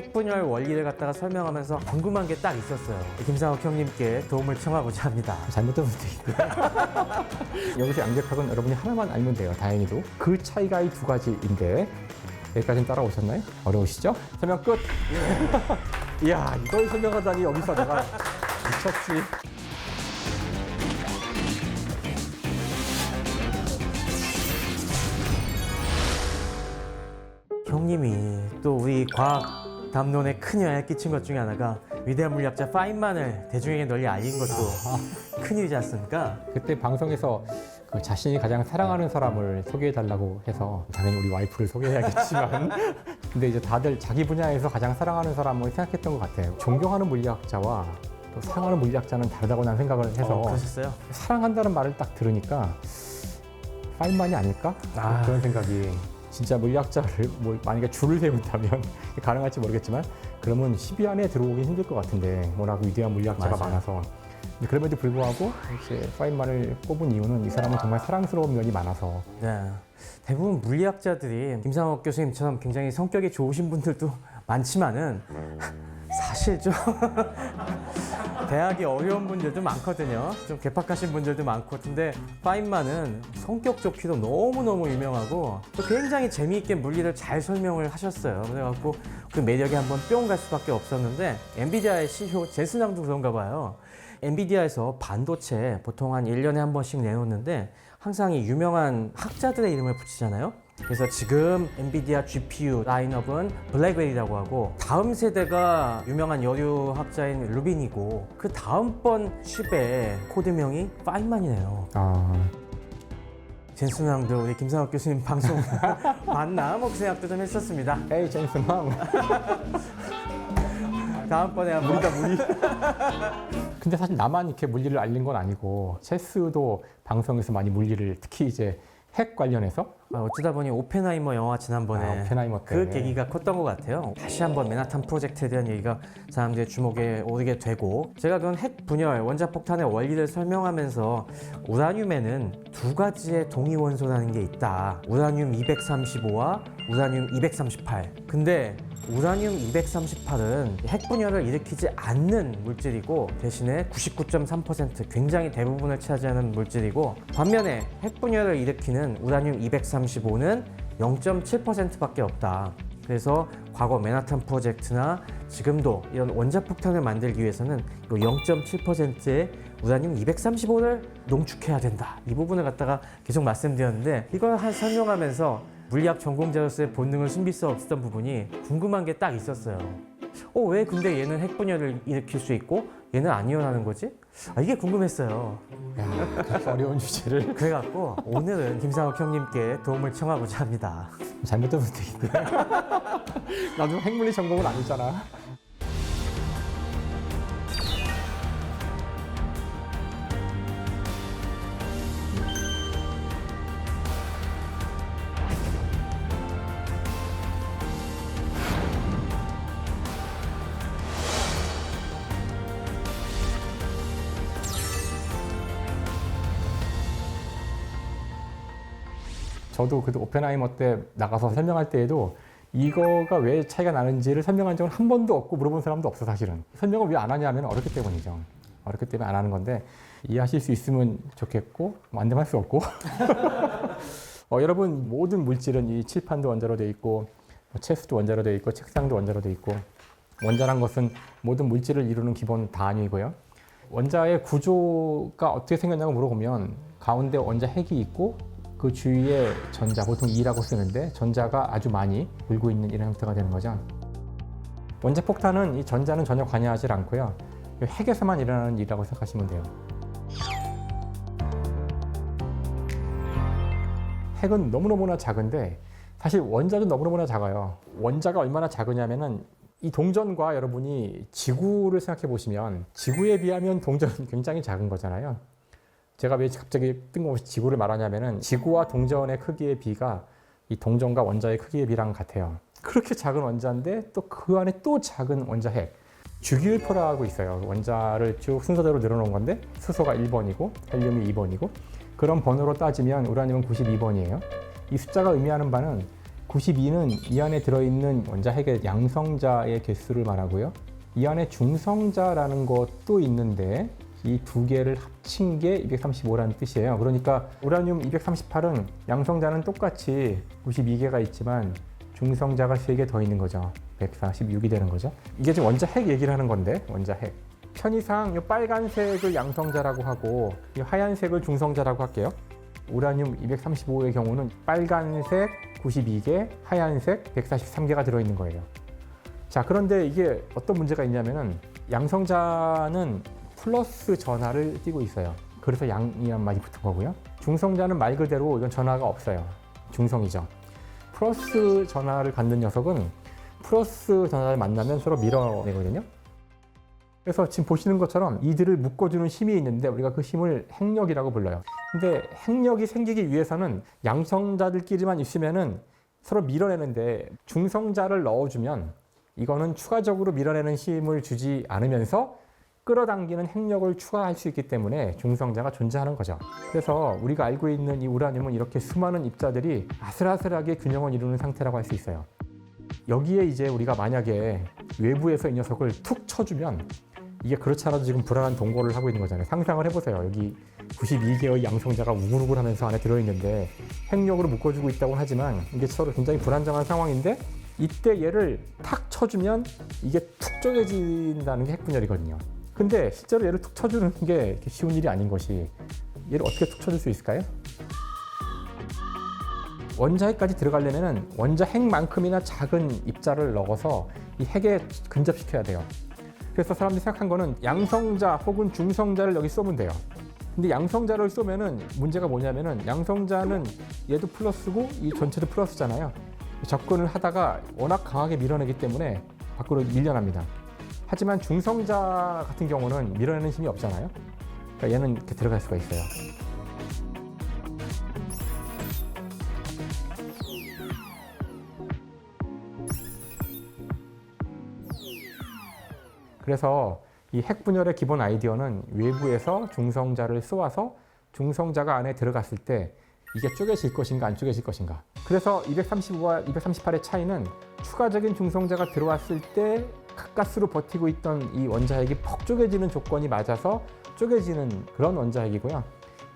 핵분열 원리를 갖다가 설명하면서 궁금한 게 딱 있었어요. 김상욱 형님께 도움을 청하고자 합니다. 잘못된 있고요. 여기서 양극학은 여러분이 하나만 알면 돼요. 다행히도. 그 차이가 이 두 가지인데 여기까지는 따라오셨나요? 어려우시죠? 설명 끝! 이야 이걸 설명하다니 여기서 내가 미쳤지. 형님이 또 우리 과학 담론에 큰 영향을 끼친 것 중에 하나가 위대한 물리학자 파인만을 대중에게 널리 알린 것도 큰 일이지 않습니까? 그때 방송에서 그 자신이 가장 사랑하는 사람을 소개해달라고 해서 당연히 우리 와이프를 소개해야겠지만 근데 이제 다들 자기 분야에서 가장 사랑하는 사람을 생각했던 것 같아요. 존경하는 물리학자와 또 사랑하는 물리학자는 다르다고 난 생각을 해서 어, 그러셨어요? 사랑한다는 말을 딱 들으니까 파인만이 아닐까? 아. 그런 생각이 진짜 물리학자를 뭐 만약에 줄을 세운다면 가능할지 모르겠지만 그러면 10위 안에 들어오긴 힘들 것 같은데 워낙 위대한 물리학자가 맞아요. 많아서 그럼에도 불구하고 이제 파인만을 꼽은 이유는 이 사람은 정말 사랑스러운 면이 많아서 네. 대부분 물리학자들이 김상욱 교수님처럼 굉장히 성격이 좋으신 분들도 많지만은 사실 좀 대학이 어려운 분들도 많거든요. 좀 개팍하신 분들도 많고 근데 파인만은 성격 좋기도 너무너무 유명하고 또 굉장히 재미있게 물리를 잘 설명을 하셨어요. 그래갖고 그 매력이 한번 뿅 갈 수밖에 없었는데 엔비디아의 CEO 제스낭도 그런가 봐요. 엔비디아에서 반도체 보통 한 1년에 한 번씩 내놓는데 항상 이 유명한 학자들의 이름을 붙이잖아요. 그래서 지금 엔비디아 GPU 라인업은 블랙베리라고 하고 다음 세대가 유명한 여류 학자인 루빈이고 그 다음번 칩의 코드명이 파인만이네요. 아, 젠순왕도 우리 김상욱 교수님 방송 봤나? 뭐 그 생각도 좀 했었습니다. 에이 제임스 망 다음번에 한번 우리가 무리 근데 사실 나만 이렇게 물리를 알린 건 아니고 체스도 방송에서 많이 물리를 특히 이제 핵 관련해서 아, 어쩌다 보니 오펜하이머 영화 지난번에 아, 오펜하이머 때. 그 계기가 컸던 것 같아요. 다시 한번 맨하탄 프로젝트에 대한 얘기가 사람들의 주목에 오르게 되고 제가 그런 핵 분열 원자폭탄의 원리를 설명하면서 우라늄에는 두 가지의 동위 원소라는 게 있다. 우라늄 235와 우라늄 238. 근데 우라늄 238은 핵 분열을 일으키지 않는 물질이고 대신에 99.3% 굉장히 대부분을 차지하는 물질이고 반면에 핵 분열을 일으키는 우라늄 235는 0.7%밖에 없다. 그래서 과거 맨하탄 프로젝트나 지금도 이런 원자폭탄을 만들기 위해서는 이 0.7%의 우라늄 235를 농축해야 된다. 이 부분을 갖다가 계속 말씀드렸는데 이걸 한 설명하면서 물리학 전공자로서의 본능을 숨길 수 없었던 부분이 궁금한 게 딱 있었어요. 어, 왜 근데 얘는 핵분열을 일으킬 수 있고 얘는 안 일어나는 거지? 아, 이게 궁금했어요. 야, 그렇게 어려운 주제를 그래갖고 오늘은 김상욱 형님께 도움을 청하고자 합니다. 잘못된 있고요. 나도 핵물리 전공은 아니잖아. 저도 그 오펜하이머 때 나가서 설명할 때에도 이거가 왜 차이가 나는지를 설명한 적은 한 번도 없고 물어본 사람도 없어 사실은. 설명을 왜 안 하냐면 어렵기 때문이죠. 어렵기 때문에 안 하는 건데 이해하실 수 있으면 좋겠고 뭐 안 되면 할 수 없고. 어, 여러분 모든 물질은 이 칠판도 원자로 돼 있고 뭐 체스도 원자로 돼 있고 책상도 원자로 돼 있고 원자란 것은 모든 물질을 이루는 기본 단위고요. 원자의 구조가 어떻게 생겼냐고 물어보면 가운데 원자 핵이 있고 그 주위에 전자, 보통 E라고 쓰는데 전자가 아주 많이 돌고 있는 이런 형태가 되는 거죠. 원자 폭탄은 이 전자는 전혀 관여하지 않고요. 이 핵에서만 일어나는 일이라고 생각하시면 돼요. 핵은 너무너무나 작은데 사실 원자도 너무너무나 작아요. 원자가 얼마나 작으냐면은 이 동전과 여러분이 지구를 생각해 보시면 지구에 비하면 동전은 굉장히 작은 거잖아요. 제가 왜 갑자기 뜬금없이 지구를 말하냐면은 지구와 동전의 크기의 비가 이 동전과 원자의 크기의 비랑 같아요. 그렇게 작은 원자인데 또 그 안에 또 작은 원자 핵. 주기율표라고 있어요. 원자를 쭉 순서대로 늘어놓은 건데 수소가 1번이고 헬륨이 2번이고 그런 번호로 따지면 우라늄은 92번이에요. 이 숫자가 의미하는 바는 92는 이 안에 들어있는 원자 핵의 양성자의 개수를 말하고요. 이 안에 중성자라는 것도 있는데 이 두 개를 합친 게 235라는 뜻이에요. 그러니까 우라늄 238은 양성자는 똑같이 92개가 있지만 중성자가 3개 더 있는 거죠. 146이 되는 거죠. 이게 지금 원자 핵 얘기를 하는 건데 원자 핵. 편의상 이 빨간색을 양성자라고 하고 이 하얀색을 중성자라고 할게요. 우라늄 235의 경우는 빨간색 92개, 하얀색 143개가 들어있는 거예요. 자, 그런데 이게 어떤 문제가 있냐면은 양성자는 플러스 전하를 띠고 있어요. 그래서 양이란 말이 붙은 거고요. 중성자는 말 그대로 이건 전하가 없어요. 중성이죠. 플러스 전하를 갖는 녀석은 플러스 전하를 만나면 서로 밀어내거든요. 그래서 지금 보시는 것처럼 이들을 묶어주는 힘이 있는데 우리가 그 힘을 핵력이라고 불러요. 근데 핵력이 생기기 위해서는 양성자들끼리만 있으면은 서로 밀어내는데 중성자를 넣어주면 이거는 추가적으로 밀어내는 힘을 주지 않으면서 끌어당기는 핵력을 추가할 수 있기 때문에 중성자가 존재하는 거죠. 그래서 우리가 알고 있는 이 우라늄은 이렇게 수많은 입자들이 아슬아슬하게 균형을 이루는 상태라고 할 수 있어요. 여기에 이제 우리가 만약에 외부에서 이 녀석을 툭 쳐주면 이게 그렇지 않아도 지금 불안한 동거를 하고 있는 거잖아요. 상상을 해보세요. 여기 92개의 양성자가 우글우글 하면서 안에 들어있는데 핵력으로 묶어주고 있다고 하지만 이게 서로 굉장히 불안정한 상황인데 이때 얘를 탁 쳐주면 이게 툭 쪼개진다는 게 핵분열이거든요. 근데 실제로 얘를 툭 쳐주는 게 쉬운 일이 아닌 것이 얘를 어떻게 툭 쳐줄 수 있을까요? 원자핵까지 들어가려면 원자핵만큼이나 작은 입자를 넣어서 이 핵에 근접시켜야 돼요. 그래서 사람들이 생각한 거는 양성자 혹은 중성자를 여기 쏘면 돼요. 근데 양성자를 쏘면은 문제가 뭐냐면은 양성자는 얘도 플러스고 이 전체도 플러스잖아요. 접근을 하다가 워낙 강하게 밀어내기 때문에 밖으로 밀려납니다. 하지만 중성자 같은 경우는 밀어내는 힘이 없잖아요. 그러니까 얘는 이렇게 들어갈 수가 있어요. 그래서 이 핵분열의 기본 아이디어는 외부에서 중성자를 쏘아서 중성자가 안에 들어갔을 때 이게 쪼개질 것인가 안 쪼개질 것인가. 그래서 235와 238의 차이는 추가적인 중성자가 들어왔을 때 가까스로 버티고 있던 이 원자핵이 퍽 쪼개지는 조건이 맞아서 쪼개지는 그런 원자핵이고요.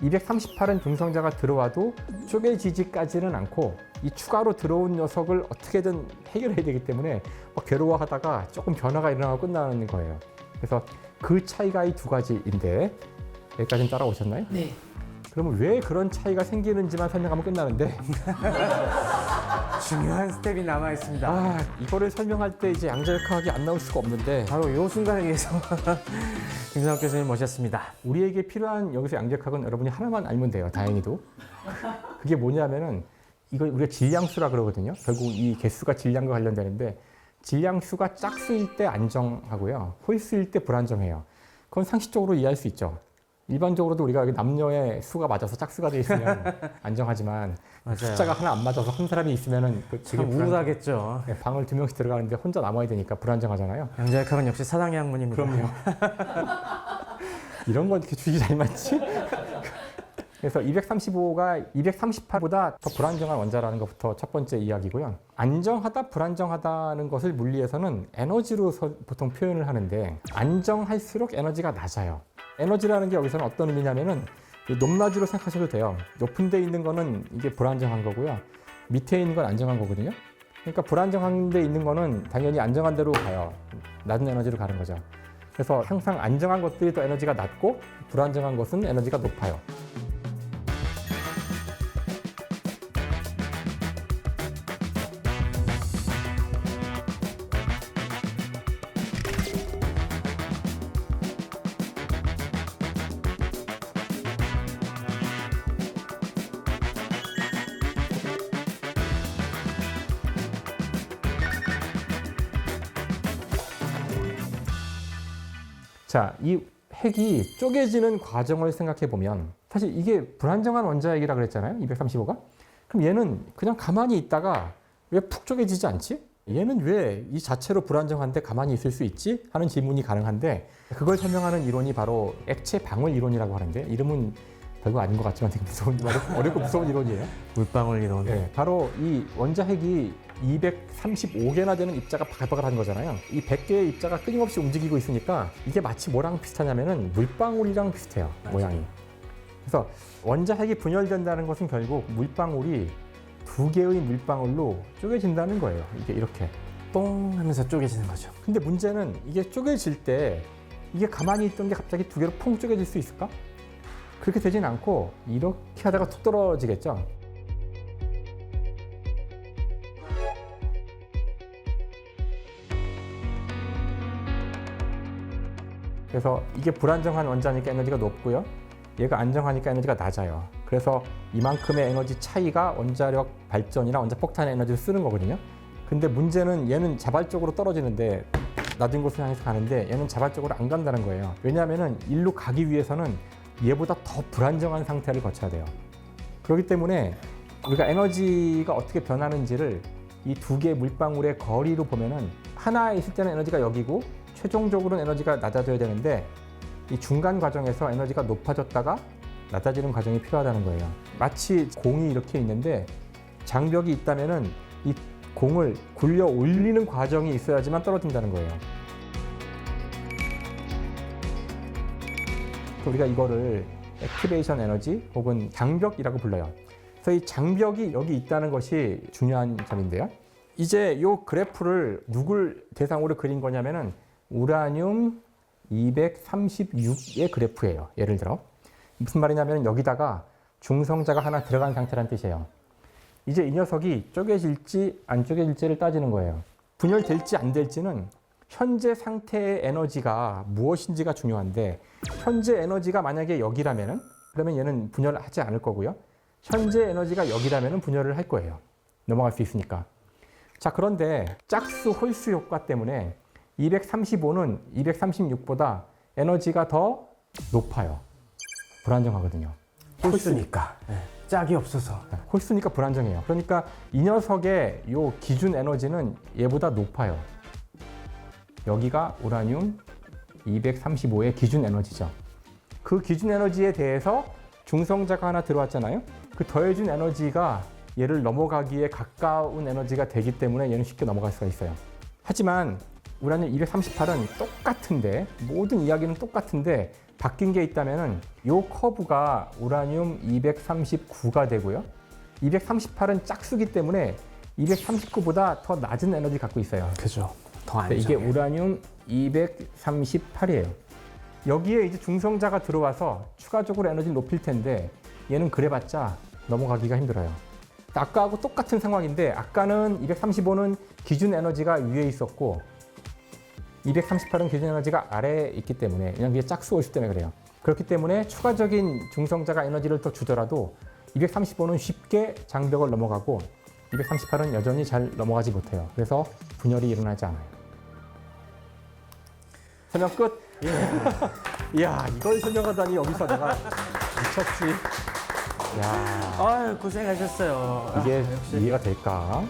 238은 중성자가 들어와도 쪼개지지까지는 않고 이 추가로 들어온 녀석을 어떻게든 해결해야 되기 때문에 막 괴로워하다가 조금 변화가 일어나고 끝나는 거예요. 그래서 그 차이가 이 두 가지인데 여기까지는 따라오셨나요? 네. 그러면 왜 그런 차이가 생기는지만 설명하면 끝나는데 중요한 스텝이 남아 있습니다. 아 이거를 설명할 때 이제 양자역학이 안 나올 수가 없는데 바로 이 순간을 위해서 김상욱 교수님 모셨습니다. 우리에게 필요한 여기서 양자역학은 여러분이 하나만 알면 돼요. 다행히도 그게 뭐냐면은 이거 우리가 질량수라 그러거든요. 결국 이 개수가 질량과 관련되는데 질량수가 짝수일 때 안정하고요. 홀수일 때 불안정해요. 그건 상식적으로 이해할 수 있죠. 일반적으로도 우리가 남녀의 수가 맞아서 짝수가 돼 있으면 안정하지만 맞아요. 숫자가 하나 안 맞아서 한 사람이 있으면은 그참 불안정- 우울하겠죠. 네, 방을 두 명씩 들어가는데 혼자 남아야 되니까 불안정하잖아요. 양자역학은 역시 사랑의 학문입니다. 그럼요. 이런 건 이렇게 주의 잘 맞지? 그래서 235가 238보다 더 불안정한 원자라는 것부터 첫 번째 이야기고요. 안정하다, 불안정하다는 것을 물리에서는 에너지로 서- 보통 표현을 하는데 안정할수록 에너지가 낮아요. 에너지라는 게 여기서는 어떤 의미냐면은 이 높낮이로 생각하셔도 돼요. 높은 데 있는 거는 이게 불안정한 거고요. 밑에 있는 건 안정한 거거든요. 그러니까 불안정한 데 있는 거는 당연히 안정한 데로 가요. 낮은 에너지로 가는 거죠. 그래서 항상 안정한 것들이 더 에너지가 낮고 불안정한 것은 에너지가 높아요. 자, 이 핵이 쪼개지는 과정을 생각해 보면 사실 이게 불안정한 원자핵이라 그랬잖아요. 235가. 그럼 얘는 그냥 가만히 있다가 왜 푹 쪼개지지 않지? 얘는 왜 이 자체로 불안정한데 가만히 있을 수 있지? 하는 질문이 가능한데 그걸 설명하는 이론이 바로 액체 방울 이론이라고 하는데 이름은 별거 아닌 것 같지만 되게 무서운 어렵고, 어렵고 무서운 이론이에요. 물방울 이론. 예, 바로 이 원자핵이 235개나 되는 입자가 바글바글 하는 거잖아요. 이 100개의 입자가 끊임없이 움직이고 있으니까 이게 마치 뭐랑 비슷하냐면은 물방울이랑 비슷해요. 모양이. 그래서 원자핵이 분열된다는 것은 결국 물방울이 두 개의 물방울로 쪼개진다는 거예요. 이게 이렇게. 똥 하면서 쪼개지는 거죠. 근데 문제는 이게 쪼개질 때 이게 가만히 있던 게 갑자기 두 개로 퐁 쪼개질 수 있을까? 그렇게 되진 않고 이렇게 하다가 툭 떨어지겠죠. 그래서 이게 불안정한 원자니까 에너지가 높고요. 얘가 안정하니까 에너지가 낮아요. 그래서 이만큼의 에너지 차이가 원자력 발전이나 원자 폭탄의 에너지를 쓰는 거거든요. 근데 문제는 얘는 자발적으로 떨어지는데 낮은 곳을 향해서 가는데 얘는 자발적으로 안 간다는 거예요. 왜냐하면 일로 가기 위해서는 얘보다 더 불안정한 상태를 거쳐야 돼요. 그렇기 때문에 우리가 에너지가 어떻게 변하는지를 이 두 개의 물방울의 거리로 보면은 하나에 있을 때는 에너지가 여기고 최종적으로는 에너지가 낮아져야 되는데 이 중간 과정에서 에너지가 높아졌다가 낮아지는 과정이 필요하다는 거예요. 마치 공이 이렇게 있는데 장벽이 있다면은 이 공을 굴려 올리는 과정이 있어야지만 떨어진다는 거예요. 우리가 이거를 액티베이션 에너지 혹은 장벽이라고 불러요. 그래서 이 장벽이 여기 있다는 것이 중요한 점인데요. 이제 이 그래프를 누굴 대상으로 그린 거냐면은 우라늄 236의 그래프예요. 예를 들어 무슨 말이냐면 여기다가 중성자가 하나 들어간 상태란 뜻이에요. 이제 이 녀석이 쪼개질지 안 쪼개질지를 따지는 거예요. 분열될지 안 될지는 현재 상태의 에너지가 무엇인지가 중요한데 현재 에너지가 만약에 여기라면은 그러면 얘는 분열을 하지 않을 거고요. 현재 에너지가 여기라면은 분열을 할 거예요. 넘어갈 수 있으니까. 자, 그런데 짝수 홀수 효과 때문에 235는 236보다 에너지가 더 높아요. 불안정하거든요. 홀수니까. 네. 짝이 없어서. 홀수니까 불안정해요. 그러니까 이 녀석의 요 기준 에너지는 얘보다 높아요. 여기가 우라늄 235의 기준 에너지죠. 그 기준 에너지에 대해서 중성자가 하나 들어왔잖아요. 그 더해준 에너지가 얘를 넘어가기에 가까운 에너지가 되기 때문에 얘는 쉽게 넘어갈 수가 있어요. 하지만 우라늄 238은 똑같은데 모든 이야기는 똑같은데 바뀐 게 있다면은 요 커브가 우라늄 239가 되고요. 238은 짝수기 때문에 239보다 더 낮은 에너지 갖고 있어요. 그죠. 더 근데 안정. 이게 우라늄 238이에요. 여기에 이제 중성자가 들어와서 추가적으로 에너지를 높일 텐데 얘는 그래봤자 넘어가기가 힘들어요. 아까하고 똑같은 상황인데 아까는 235는 기준 에너지가 위에 있었고 238은 기준 에너지가 아래에 있기 때문에 그냥 위에 짝수 홀수 때문에 그래요. 그렇기 때문에 추가적인 중성자가 에너지를 더 주더라도 235는 쉽게 장벽을 넘어가고 238은 여전히 잘 넘어가지 못해요. 그래서 분열이 일어나지 않아요. 설명 끝. 이야 이걸 설명하다니 여기서 내가 미쳤지. 야 아유, 고생하셨어요. 이게 아, 역시. 이해가 될까?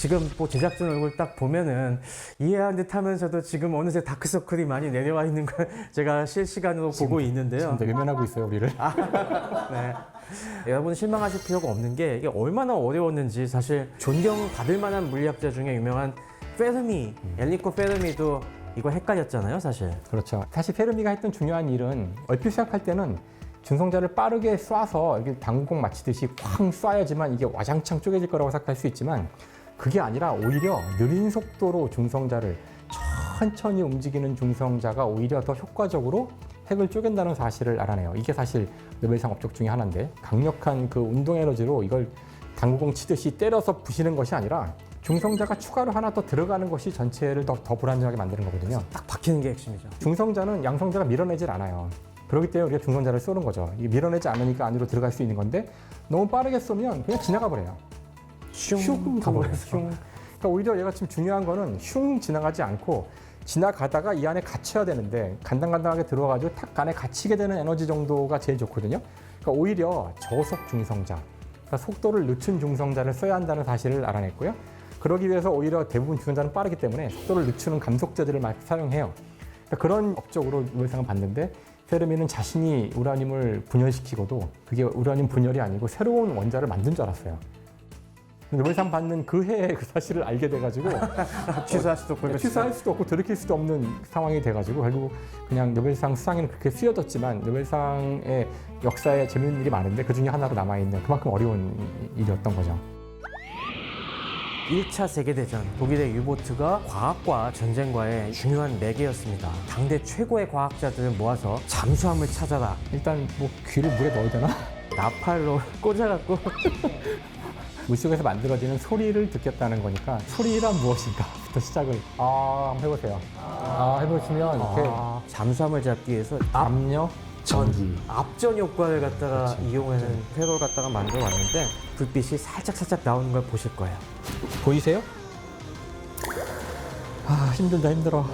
지금 뭐 제작진 얼굴 딱 보면은 이해한 듯 하면서도 지금 어느새 다크서클이 많이 내려와 있는 걸 제가 실시간으로 보고 있는데요. 지금 외면하고 있어요 우리를. 네. 여러분 실망하실 필요가 없는 게 이게 얼마나 어려웠는지 사실 존경받을 만한 물리학자 중에 유명한 페르미, 엘리코 페르미도 이거 헷갈렸잖아요, 사실. 그렇죠. 사실 페르미가 했던 중요한 일은 얼핏 생각할 때는 중성자를 빠르게 쏴서 이렇게 당구공 맞히듯이 쾅 쏴야지만 이게 와장창 쪼개질 거라고 생각할 수 있지만 그게 아니라 오히려 느린 속도로 중성자를 천천히 움직이는 중성자가 오히려 더 효과적으로 핵을 쪼갠다는 사실을 알아내요. 이게 사실 노벨상 업적 중에 하나인데 강력한 그 운동 에너지로 이걸 당구공 치듯이 때려서 부시는 것이 아니라 중성자가 추가로 하나 더 들어가는 것이 전체를 더, 더 불안정하게 만드는 거거든요. 딱 박히는 게 핵심이죠. 중성자는 양성자가 밀어내질 않아요. 그렇기 때문에 우리가 중성자를 쏘는 거죠. 밀어내지 않으니까 안으로 들어갈 수 있는 건데 너무 빠르게 쏘면 그냥 지나가 버려요. 슝슝 가버렸어. 슝. 그러니까 오히려 얘가 지금 중요한 거는 슝 지나가지 않고 지나가다가 이 안에 갇혀야 되는데 간당간당하게 들어가지고 탁 안에 갇히게 되는 에너지 정도가 제일 좋거든요. 그러니까 오히려 저속 중성자, 그러니까 속도를 늦춘 중성자를 써야 한다는 사실을 알아냈고요. 그러기 위해서 오히려 대부분 중성자는 빠르기 때문에 속도를 늦추는 감속제들을 많이 사용해요. 그러니까 그런 업적으로 노벨상을 받는데 페르미는 자신이 우라늄을 분열시키고도 그게 우라늄 분열이 아니고 새로운 원자를 만든 줄 알았어요. 노벨상 받는 그 해에 그 사실을 알게 돼가지고 취소할 수도 없고 네, 취소할 수도 없고 돌이킬 수도 없는 상황이 돼가지고 결국 그냥 노벨상 수상에는 그렇게 쓰여졌지만 노벨상의 역사에 재밌는 일이 많은데 그 중에 하나로 남아있는 그만큼 어려운 일이었던 거죠. 1차 세계대전 독일의 유보트가 과학과 전쟁과의 중요한 매개였습니다. 당대 최고의 과학자들을 모아서 잠수함을 찾아라. 일단 뭐 귀를 물에 넣어야 되나? 나팔로 꽂아갖고 물속에서 만들어지는 소리를 듣겠다는 거니까 소리란 무엇인가부터 시작을 아 한번 해보세요. 아 해보시면 이렇게 아, 잠수함을 잡기 위해서 앞, 압력 전기 앞전 효과를 갖다가 그렇지. 이용하는 회로를 갖다가 만들어 왔는데 불빛이 살짝 살짝 나오는 걸 보실 거예요. 보이세요? 아 힘들다 힘들어.